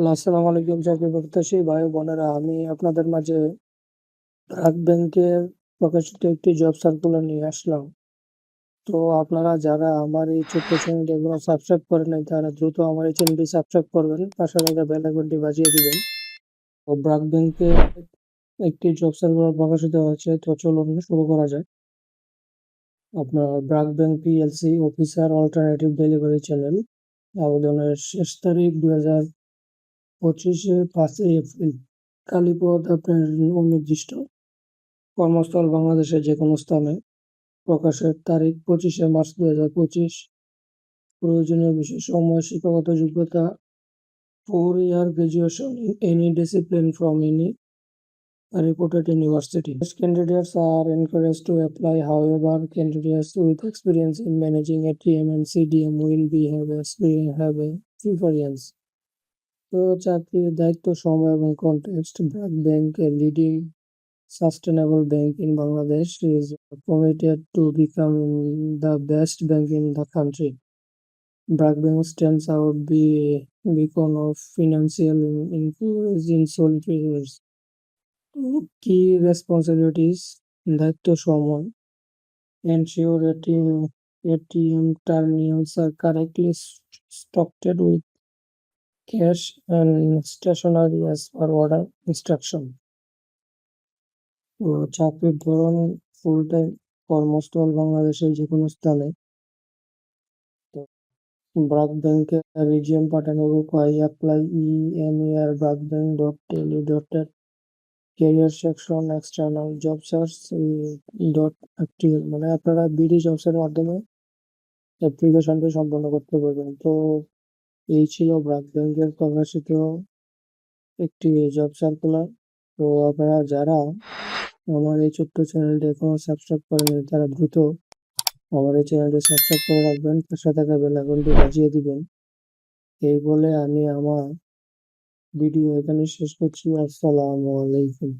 আসসালামু আলাইকুম চাকরি প্রত্যাশী ভাই বোনেরা আমি আপনাদের মাঝে ব্র্যাক ব্যাংকের প্রকাশিত একটি জব সার্কুলার নিয়ে আসলাম। তো আপনারা যারা আমার এই ছোট্ট চ্যানেলটি এখনও সাবস্ক্রাইব করেন নাই তারা দ্রুত আমার এই চ্যানেলটি সাবস্ক্রাইব করবেন, পাশে থাকা বেল আইকনটি বাজিয়ে দিবেন। তো ব্র্যাক ব্যাংকে একটি জব সার্কুলার প্রকাশিত হয়েছে তো চলুন শুরু করা যাক। আপনার BRAC bank PLC officer alternative delivery channel আবেদনের শেষ তারিখ দুই হাজার পঁচিশে পাঁচই এপ্রিল কালীপদ আপনার অনির্দিষ্ট। কর্মস্থল বাংলাদেশের যে কোনো স্থানে প্রকাশের তারিখ পঁচিশে মার্চ দু হাজার পঁচিশ। প্রয়োজনীয় বিশেষ সময়, শিক্ষাগত যোগ্যতা, four year graduation in any discipline from any reported university. Candidates are encourage to apply however candidates with experience in managing ATM and CDM will be have a have a preference তো চাকরির দায়িত্ব সময় এবং context BRAC bank a leading sustainable bank in Bangladesh is committed to become the best bank in the country. Brak Bank stands out be a beacon of financial inclusion in solitary Key responsibilities দায়িত্ব সময় ensure ATM, ATM terminals are correctly stocked with cash and stationery as per order instruction. তো চাকরির ধরন full time কর্মস্থল বাংলাদেশের যে কোনো স্থানে তো ব্রাক ব্যাংকে রিজিয়ন পাঠানোর উপায় apply E M R BRAC bank dot tele dot career section external job search dot active মানে আপনারা বিডি জবসের মাধ্যমে অ্যাপ্লিকেশনটি সম্পন্ন করতে পারবেন তো এই ছিল ব্রাক ব্যাংকের প্রকাশিত একটি জব সার্কুলার তো আপনারা যারা আমার এই ছোট্ট চ্যানেলটি এখনও সাবস্ক্রাইব করেনি তারা দ্রুত আমার এই চ্যানেলটি সাবস্ক্রাইব করে রাখবেন, পাশে থাকা বেল আইকনটি বাজিয়ে দিবেন। এই বলে আমি আমার ভিডিও এখানে শেষ করছি। আসসালামু আলাইকুম।